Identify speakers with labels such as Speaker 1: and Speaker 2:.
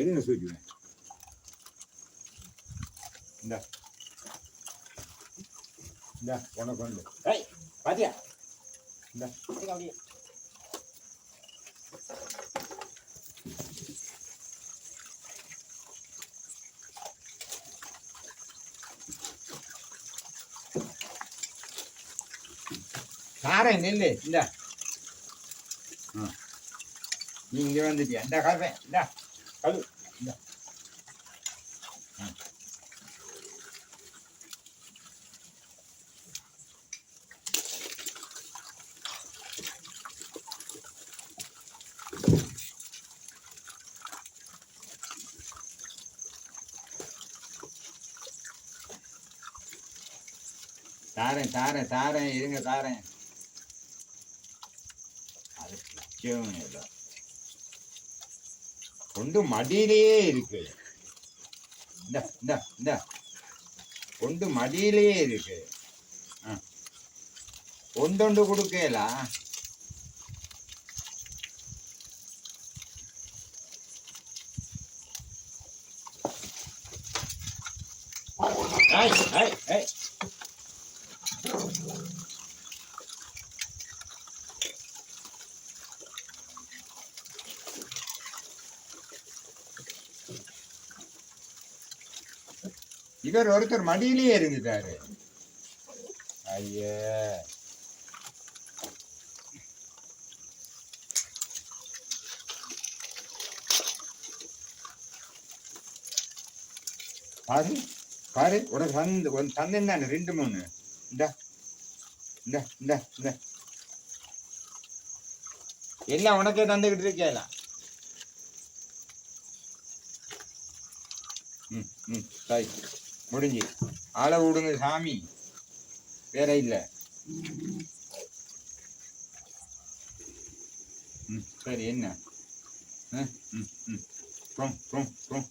Speaker 1: என்ன சொல்லுவேன் இந்த இந்த உனக்கு வந்து ஏய் பாத்தியா இந்த
Speaker 2: அப்படியே
Speaker 1: தாரேன் நெல்லு இந்த ஆ. நீ இங்க வந்துட்டியா இந்த காசை இந்த கழு இந்த ஆ. தாரேன் தாரேன் தாரேன் இருங்க தாரேன் அது பிடிக்கவும் இல்லை கொண்டு மடியிலேயே இருக்கு. இந்த இந்த இந்த. கொண்டு மடியிலேயே இருக்கு. ஒன்றொண்டு கொடுக்கலா? கொடுக்கலாம் ஐய் ஐய் இவர் ஒருத்தர் மடியிலேயே இருந்துட்டாரு ஐயே. பாரு பாரு உனக்கு தந்து உன் தந்தேன் தானே ரெண்டு மூணு. இந்த இந்த இந்த இந்த. எல்லாம் உனக்கே தந்துக்கிட்டு இருக்கேலாம் ம் ம் சரி முடிஞ்சு. ஆளை விடுங்க சாமி. வேற இல்லை. ம் சரி என்ன? ம் ம் ம். போம் போம் போம்